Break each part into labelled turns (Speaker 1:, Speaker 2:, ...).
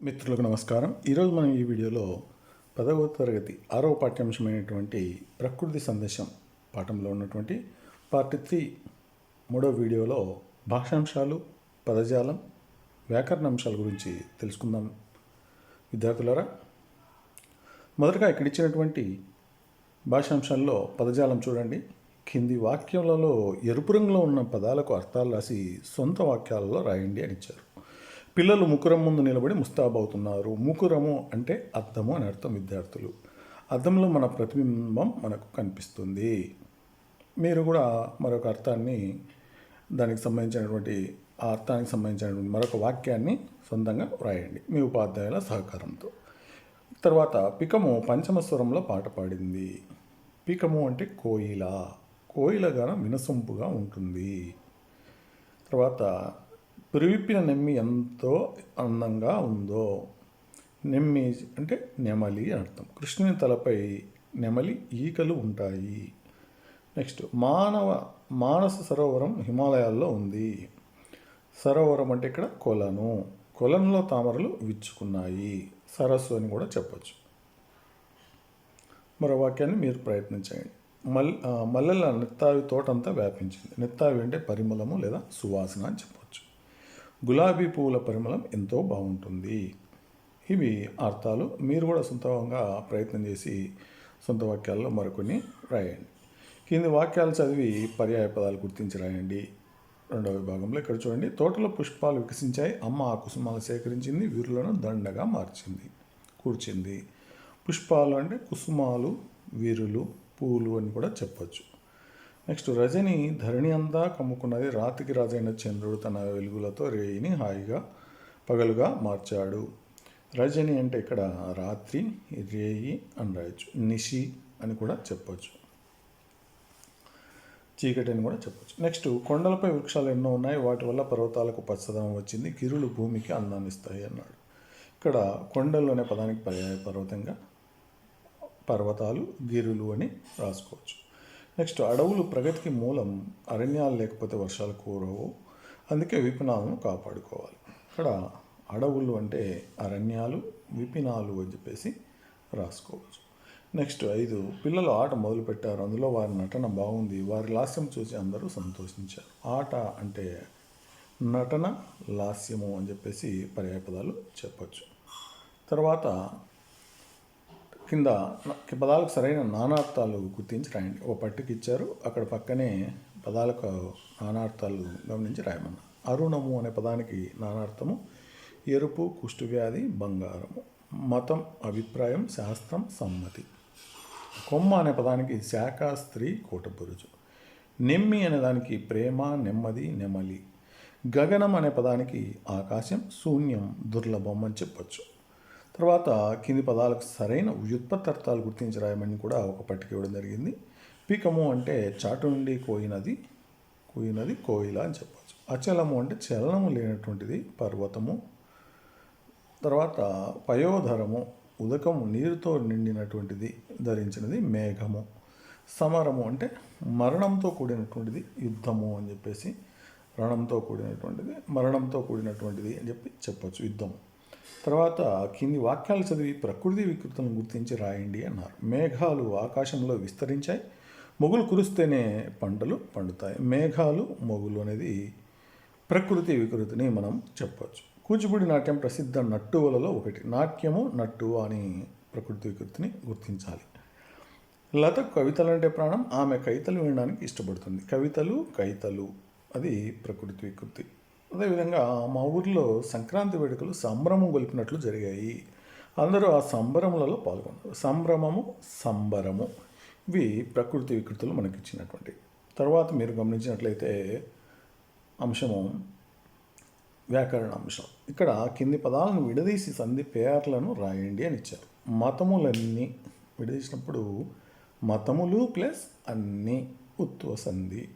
Speaker 1: మిత్రులకు నమస్కారం. ఈరోజు మనం ఈ వీడియోలో పదవ తరగతి ఆరవ పాఠ్యాంశమైనటువంటి ప్రకృతి సందేశం పాఠంలో ఉన్నటువంటి పార్ట్ త్రీ మూడవ వీడియోలో భాషాంశాలు పదజాలం వ్యాకరణ అంశాల గురించి తెలుసుకుందాం. విద్యార్థులారా మొదటగా ఇక్కడ ఇచ్చినటువంటి భాషాంశాల్లో పదజాలం చూడండి. కింది వాక్యాలలో ఎరుపు రంగులో ఉన్న పదాలకు అర్థాలు రాసి సొంత వాక్యాలలో రాయండి అని ఇచ్చారు. పిల్లలు ముకురం ముందు నిలబడి ముస్తాబవుతున్నారు ముకురము అంటే అద్దము అని అర్థం విద్యార్థులు. అద్దంలో మన ప్రతిబింబం మనకు కనిపిస్తుంది. మీరు కూడా మరొక అర్థాన్ని దానికి సంబంధించినటువంటి ఆ అర్థానికి సంబంధించినటువంటి మరొక వాక్యాన్ని సొంతంగా వ్రాయండి. మీ ఉపాధ్యాయుల సహకారంతో. తర్వాత పికము పంచమ స్వరంలో పాట పాడింది. పికము అంటే కోయిల. కోయిల గానం వినసొంపుగా ఉంటుంది. తర్వాత పురివిప్పిన నెమ్మి ఎంతో అందంగా ఉందో నెమ్మి అంటే నెమలి అర్థం. కృష్ణుని తలపై నెమలి ఈకలు ఉంటాయి. నెక్స్ట్ మానవ మానస సరోవరం హిమాలయాల్లో ఉంది. సరోవరం అంటే ఇక్కడ కొలను. కొలంలో తామరలు విచ్చుకున్నాయి. సరస్సు అని కూడా చెప్పచ్చు. మరో వాక్యాన్ని మీరు ప్రయత్నించండి. మల్ మల్లెల నెత్తావి తోటంతా వ్యాపించింది. నెత్తావి అంటే పరిమళము లేదా సువాసన అని చెప్పచ్చు. గులాబీ పువ్వుల పరిమళం ఎంతో బాగుంటుంది. ఇవి అర్థాలు. మీరు కూడా సొంతంగా ప్రయత్నం చేసి సొంత వాక్యాల్లో మరికొన్ని రాయండి. కింది వాక్యాలు చదివి పర్యాయ పదాలు గుర్తించి రాయండి. రెండవ విభాగంలో ఇక్కడ చూడండి. తోటలో పుష్పాలు వికసించాయి. అమ్మ ఆ కుసుమాలు సేకరించింది. వీరులను దండగా మార్చింది. కూర్చింది. పుష్పాలు అంటే కుసుమాలు వీరులు పూలు అని కూడా చెప్పొచ్చు. నెక్స్ట్ రజని ధరణి అంతా కమ్ముకున్నది రాతికి రాజైన చంద్రుడు తన వెలుగులతో రేయిని హాయిగా పగలుగా మార్చాడు. రజని అంటే ఇక్కడ రాత్రి రేయి అని రాయొచ్చు. నిషి అని కూడా చెప్పొచ్చు. చీకటి అని కూడా చెప్పొచ్చు. నెక్స్ట్ కొండలపై వృక్షాలు ఎన్నో ఉన్నాయి. వాటి వల్ల పర్వతాలకు పచ్చదనం వచ్చింది. గిరులు భూమికి అందాన్ని ఇస్తాయి అన్నాడు. ఇక్కడ కొండల్లోనే పదానికి పర్యాయ పర్వతంగా పర్వతాలు గిరులు అని రాసుకోవచ్చు. నెక్స్ట్ అడవులు ప్రగతికి మూలం అరణ్యాలు లేకపోతే వర్షాలు కూరవు. అందుకే విపినాలను కాపాడుకోవాలి. ఇక్కడ అడవులు అంటే అరణ్యాలు విపినాలు అని చెప్పేసి రాసుకోవచ్చు. నెక్స్ట్ ఐదు పిల్లలు ఆట మొదలుపెట్టారు. అందులో వారి నటన బాగుంది. వారి లాస్యం చూసి అందరూ సంతోషించారు. ఆట అంటే నటన లాస్యము అని చెప్పేసి పర్యాయపదాలు చెప్పచ్చు. తర్వాత కింద పదాలకు సరైన నానార్థాలు గుర్తించి రాయండి. ఓ పట్టిక ఇచ్చారు. అక్కడ పక్కనే పదాలకు నానార్థాలు గమనించి రాయమన్నా అరుణము అనే పదానికి నానార్థము ఎరుపు కుష్ఠవ్యాధి బంగారము. మతం అభిప్రాయం శాస్త్రం సమ్మతి. కొమ్మ అనే పదానికి శాఖ స్త్రీ కోటపురుజు నెమ్మి అనే దానికి ప్రేమ నెమ్మది నెమలి. గగనం అనే పదానికి ఆకాశం శూన్యం దుర్లభం అని చెప్పొచ్చు. తర్వాత కింది పదాలకు సరైన వ్యుత్పత్తి అర్థాలు గుర్తించి రాయమని కూడా ఒక పట్టిక ఇవ్వడం జరిగింది. పీకము అంటే చాటు నుండి కోయినది కోయినది కోయిల అని చెప్పచ్చు. అచలము అంటే చలనము లేనటువంటిది పర్వతము. తర్వాత పయోధరము ఉదకము నీరుతో నిండినటువంటిది ధరించినది మేఘము. సమరము అంటే మరణంతో కూడినటువంటిది యుద్ధము అని చెప్పేసి రణంతో కూడినటువంటిది మరణంతో కూడినటువంటిది అని చెప్పి చెప్పచ్చు యుద్ధము. తర్వాత కింది వాక్యాలు చదివి ప్రకృతి వికృతులను గుర్తించి రాయండి అన్నారు. మేఘాలు ఆకాశంలో విస్తరించాయి. మొగులు కురిస్తేనే పంటలు పండుతాయి. మేఘాలు మొగులు అనేది ప్రకృతి వికృతిని మనం చెప్పవచ్చు కూచిపూడి నాట్యం ప్రసిద్ధ నట్టువలలో ఒకటి. నాట్యము నట్టు అని ప్రకృతి వికృతిని గుర్తించాలి. లత కవితలు అంటే ప్రాణం. ఆమె కవితలు వినడానికి ఇష్టపడుతుంది. కవితలు కవితలు అది ప్రకృతి వికృతి. అదేవిధంగా మా ఊర్లో సంక్రాంతి వేడుకలు సంభ్రమం గొలిపినట్లు జరిగాయి. అందరూ ఆ సంబరములలో పాల్గొన్నారు. సంభ్రమము సంబరము. ఇవి ప్రకృతి వికృతులు మనకి ఇచ్చినటువంటి తర్వాత మీరు గమనించినట్లయితే అంశము వ్యాకరణ అంశం. ఇక్కడ కింది పదాలను విడదీసి సంధి పేర్లను రాయండి అని ఇచ్చారు. మతములన్నీ విడదీసినప్పుడు మతములు ప్లస్ అన్ని ఉత్వ సంధి.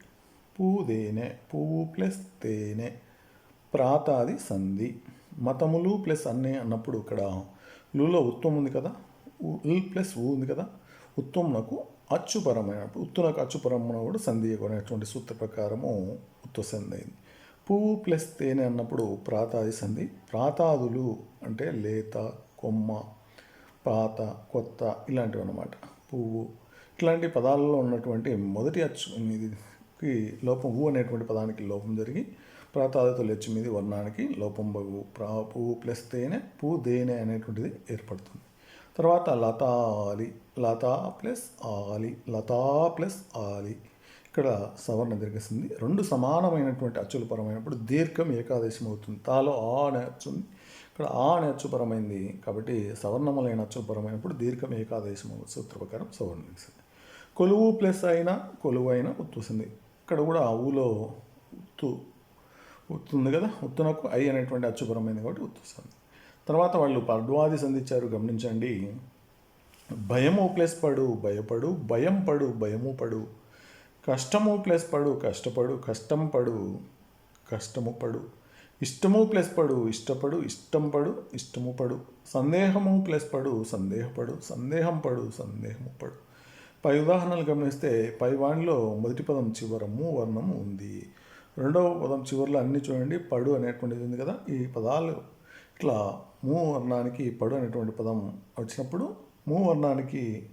Speaker 1: పూదేనే పువ్వు ప్లస్ తేనె. ప్రాతాది సంధి. మతములు ప్లస్ అన్నే అన్నప్పుడు ఇక్కడ లూలో ఉత్వం ఉంది కదా? ఉ- ప్లస్ ఊ ఉంది కదా? ఉత్వంనకు అచ్చుపరమైన ఉత్తునకు కూడా సంధి అనేటువంటి సూత్ర ప్రకారము ఉత్వ సంధి అయింది. పువ్వు ప్లస్ తేనె అన్నప్పుడు ప్రాతాది సంధి. ప్రాతాదులు అంటే లేత కొమ్మ పాత కొత్త ఇలాంటివి అన్నమాట. పువ్వు. ఇట్లాంటి పదాలలో ఉన్నటువంటి మొదటి అచ్చు ఇది లోపం ఊ అనేటువంటి పదానికి లోపం జరిగి ప్రాతాదితో లెచ్చు మీది వర్ణానికి లోపం బగు ప్రా పువ్వు ప్లస్ తేనె పువ్వు దేనె అనేటువంటిది ఏర్పడుతుంది. తర్వాత లతాలి లతా ప్లస్ ఆలి లతా ప్లస్ ఆలి. ఇక్కడ సవర్ణ దీర్ఘసింది రెండు సమానమైనటువంటి అచ్చులపరమైనప్పుడు దీర్ఘం ఏకాదశం అవుతుంది తాలో ఆ అనే అచ్చు ఉంది. ఇక్కడ ఆ అనే కాబట్టి సవర్ణములైన అచ్చుపరమైనప్పుడు దీర్ఘం ఏకాదశం అవుతుంది సూత్ర ప్రకారం సవర్ణ దీర్ఘసింది కొలువు ప్లస్ అయినా కొలువు అయినా ఉత్తుసింది ఇక్కడ కూడా ఊలో ఉత్తు ఉత్తుంది కదా? ఉత్తునకు ఐ అనేటువంటి అచ్చుపరమైంది కాబట్టి ఉత్తుస్తుంది తర్వాత వాళ్ళు పడ్వాది సంధించారు గమనించండి. భయము ప్లస్ పడు భయపడు భయం పడు భయము పడు. కష్టము ప్లస్ పడు కష్టపడు కష్టం పడు కష్టము పడు. ఇష్టము ప్లస్ పడు ఇష్టపడు ఇష్టం పడు ఇష్టము పడు. సందేహము ప్లస్ పడు సందేహపడు. సందేహం పడు సందేహము పడు. పై ఉదాహరణలు గమనిస్తే పై వాణిలో మొదటి పదం చివరము వర్ణము ఉంది. రెండవ పదం చివరిలో అన్ని చూడండి పడు అనేటువంటిది ఉంది కదా ఈ పదాలు. ఇట్లా మూ వర్ణానికి పడు అనేటువంటి పదం వచ్చినప్పుడు మూ వర్ణానికి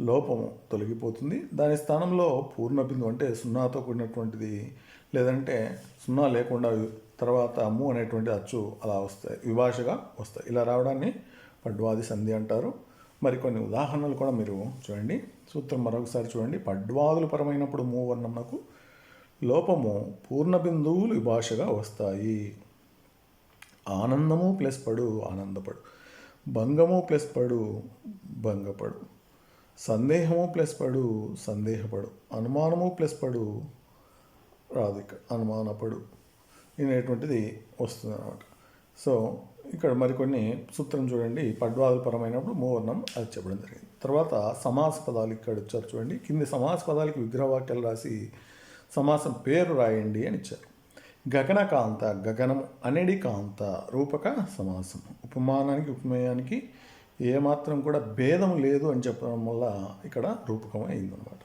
Speaker 1: లోపము తొలగిపోతుంది. దాని స్థానంలో పూర్ణ బిందు అంటే సున్నాతో కూడినటువంటిది లేదంటే సున్నా లేకుండా తర్వాత మూ అనేటువంటి అచ్చు అలా వస్తాయి విభాషగా వస్తాయి. ఇలా రావడాన్ని పడ్వాది సంధి అంటారు. మరికొన్ని ఉదాహరణలు కూడా మీరు చూడండి. సూత్రం మరొకసారి చూడండి. పడ్వాదులు పరమైనప్పుడు ము నాకు లోపము పూర్ణ బిందువులు భాషగా వస్తాయి. ఆనందము ప్లస్ పడు ఆనందపడు. భంగము ప్లస్ పడు భంగపడు. సందేహము ప్లస్ పడు సందేహపడు. అనుమానము ప్లస్ పడు రాదు ఇక్కడ. అనుమానపడు అనేటువంటిది వస్తుంది అనమాట సో ఇక్కడ మరికొన్ని సూత్రం చూడండి. పడ్వాదపరమైనప్పుడు మూవర్ణం అది చెప్పడం జరిగింది. తర్వాత సమాస పదాలు ఇక్కడ వచ్చారు చూడండి. కింది సమాస పదాలకి విగ్రహవాక్యాలు రాసి సమాసం పేరు రాయండి అని ఇచ్చారు. గగనకాంత గగనం అనేది కాంత రూపక సమాసం. ఉపమానానికి ఉపమేయానికి ఏమాత్రం కూడా భేదం లేదు అని చెప్పడం వల్ల ఇక్కడ రూపకం అయిందనమాట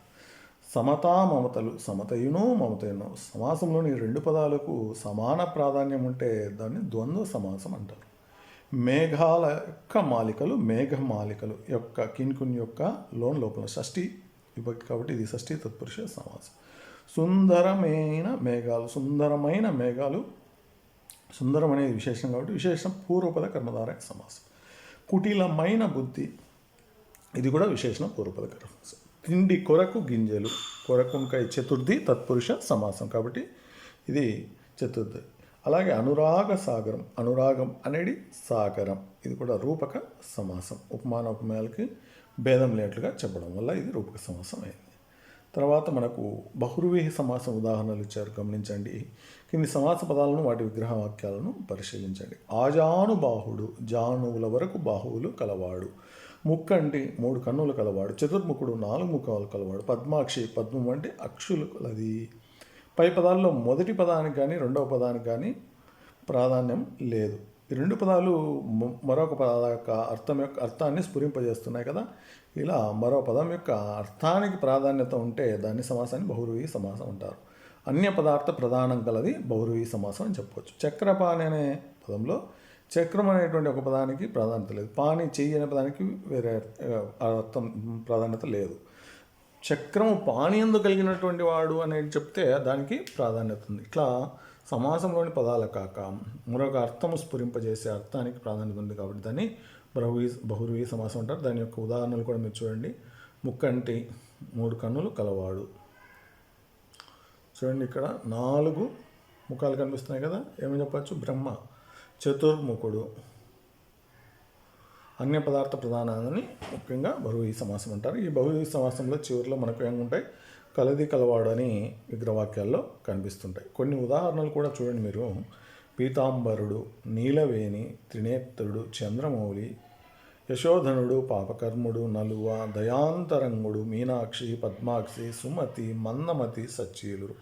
Speaker 1: సమతా మమతలు సమతయును మమతయును సమాసంలోని రెండు పదాలకు సమాన ప్రాధాన్యం ఉంటే దాన్ని ద్వంద్వ సమాసం అంటారు. మేఘాల యొక్క మాలికలు మేఘమాలికలు యొక్క కిన్కున్ యొక్క లోన్ లోపల షష్ఠి విభక్తి కాబట్టి ఇది షష్ఠి తత్పురుష సమాసం. సుందరమైన మేఘాలు సుందరమైన మేఘాలు. సుందరం అనేది విశేషం కాబట్టి విశేషం పూర్వపద కర్మధారక సమాసం. కుటిలమైన బుద్ధి ఇది కూడా విశేషణం పూర్వపద కర్మ తిండి కొరకు గింజలు కొరకుంకై చతుర్థి తత్పురుష సమాసం కాబట్టి ఇది చతుర్థి. అలాగే అనురాగ సాగరం అనురాగం అనేది సాగరం ఇది కూడా రూపక సమాసం. ఉపమాన ఉపమానాలకి భేదం లేనట్లుగా చెప్పడం వల్ల ఇది రూపక సమాసం అయింది. తర్వాత మనకు బహురువేహ సమాసం ఉదాహరణలు ఇచ్చారు గమనించండి. కింది సమాస పదాలను వాటి విగ్రహ వాక్యాలను పరిశీలించండి. ఆజాను బాహుడు జానువుల వరకు బాహువులు కలవాడు. ముక్కంటి మూడు కన్నులు కలవాడు. చతుర్ముఖుడు నాలుగు ముఖాలు కలవాడు. పద్మాక్షి పద్మం అంటే అక్షులు కలది. పై పదాల్లో మొదటి పదానికి కానీ రెండవ పదానికి కానీ ప్రాధాన్యం లేదు. ఈ రెండు పదాలు మరొక పద యొక్క అర్థం యొక్క అర్థాన్ని స్ఫురింపజేస్తున్నాయి కదా. ఇలా మరో పదం యొక్క అర్థానికి ప్రాధాన్యత ఉంటే దాన్ని సమాసాన్ని బహురువి సమాసం అంటారు. అన్య పదార్థ ప్రధానం కలది బహురువి సమాసం అని చెప్పవచ్చు చక్రపాణి అనే పదంలో చక్రం అనేటువంటి ఒక పదానికి ప్రాధాన్యత లేదు. పాని చెయ్యి అనే పదానికి వేరే అర్థం ప్రాధాన్యత లేదు. చక్రము పానీయందు కలిగినటువంటి వాడు అనేది చెప్తే దానికి ప్రాధాన్యత ఉంది. ఇట్లా సమాసంలోని పదాలు కాక మరొక అర్థము స్ఫురింపజేసే అర్థానికి ప్రాధాన్యత ఉంది కాబట్టి దాన్ని బహువీ బహురువి సమాసం అంటారు. దాని యొక్క ఉదాహరణలు కూడా మీరు చూడండి. ముక్కంటి మూడు కన్నులు కలవాడు. చూడండి ఇక్కడ నాలుగు ముఖాలు కనిపిస్తున్నాయి కదా. ఏమని చెప్పచ్చు? బ్రహ్మ. చతుర్ముఖుడు. అన్య పదార్థ ప్రధానాన్ని ముఖ్యంగా బహువీ సమాసం అంటారు. ఈ బహువీ సమాసంలో చివరిలో మనకు ఏముంటాయి? కలది కలవాడు అని విగ్రహవాక్యాల్లో కనిపిస్తుంటాయి. కొన్ని ఉదాహరణలు కూడా చూడండి మీరు. పీతాంబరుడు నీలవేణి త్రినేత్రుడు చంద్రమౌళి యశోధనుడు పాపకర్ముడు నలువ దయాంతరంగుడు మీనాక్షి పద్మాక్షి సుమతి మందమతి సచ్చీలురు.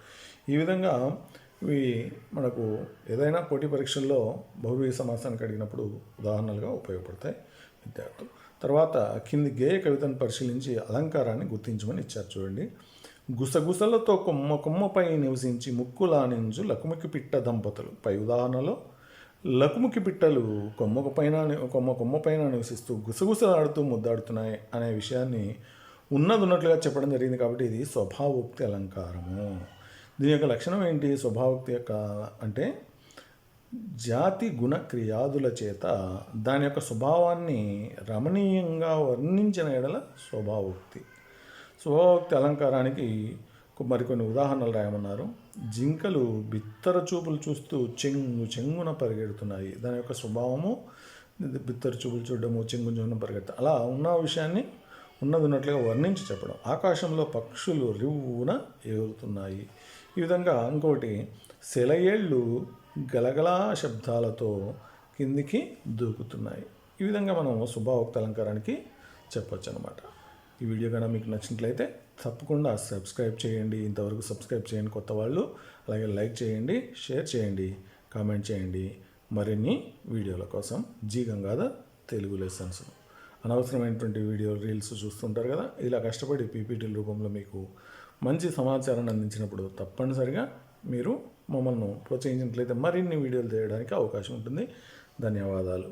Speaker 1: ఈ విధంగా ఇవి మనకు ఏదైనా పోటీ పరీక్షల్లో బహువీ సమాసానికి అడిగినప్పుడు ఉదాహరణలుగా ఉపయోగపడతాయి విద్యార్థులు. తర్వాత కింది గేయ కవితను పరిశీలించి అలంకారాన్ని గుర్తించమని ఇచ్చారు చూడండి. గుసగుసలతో కొమ్మ కొమ్మపై నివసించి ముక్కులానించు లకుముకి పిట్ట దంపతులు. పై ఉదాహరణలో లకుముకి పిట్టలు కొమ్మకు పైన కొమ్మ కొమ్మ పైన నివసిస్తూ గుసగుసలాడుతూ ముద్దాడుతున్నాయి అనే విషయాన్ని ఉన్నదున్నట్లుగా చెప్పడం జరిగింది కాబట్టి ఇది స్వభావోక్తి అలంకారము. దీని యొక్క లక్షణం ఏంటి? స్వభావోక్తి యొక్క అంటే జాతి గుణ క్రియాదుల చేత దాని యొక్క స్వభావాన్ని రమణీయంగా వర్ణించిన ఎడల స్వభావోక్తి. శుభభక్తి అలంకారానికి మరికొన్ని ఉదాహరణలు రాయమన్నారు. జింకలు బిత్తర చూపులు చూస్తూ చెంగు చెంగున పరిగెడుతున్నాయి. దాని యొక్క స్వభావము బిత్తర చూపులు చూడడము చెంగు చెంగున పరిగెడతాయి అలా ఉన్న విషయాన్ని ఉన్నది ఉన్నట్లుగా వర్ణించి చెప్పడం. ఆకాశంలో పక్షులు రివ్వున ఎగురుతున్నాయి. ఈ విధంగా ఇంకోటి సెలయేళ్ళు గలగలా శబ్దాలతో కిందికి దూకుతున్నాయి. ఈ విధంగా మనం శుభావక్త అలంకారానికి చెప్పొచ్చు అనమాట ఈ వీడియో కనుక మీకు నచ్చినట్లయితే తప్పకుండా సబ్స్క్రైబ్ చేయండి. ఇంతవరకు సబ్స్క్రైబ్ చేయండి కొత్త వాళ్ళు అలాగే లైక్ చేయండి షేర్ చేయండి కామెంట్ చేయండి. మరిన్ని వీడియోల కోసం జీ గంగాధర్ తెలుగు లెసన్స్. అనవసరమైనటువంటి వీడియో రీల్స్ చూస్తుంటారు కదా ఇలా కష్టపడి పీపీటీల రూపంలో మీకు మంచి సమాచారాన్ని అందించినప్పుడు తప్పనిసరిగా మీరు మమ్మల్ని ప్రోత్సహించినట్లయితే మరిన్ని వీడియోలు చేయడానికి అవకాశం ఉంటుంది. ధన్యవాదాలు.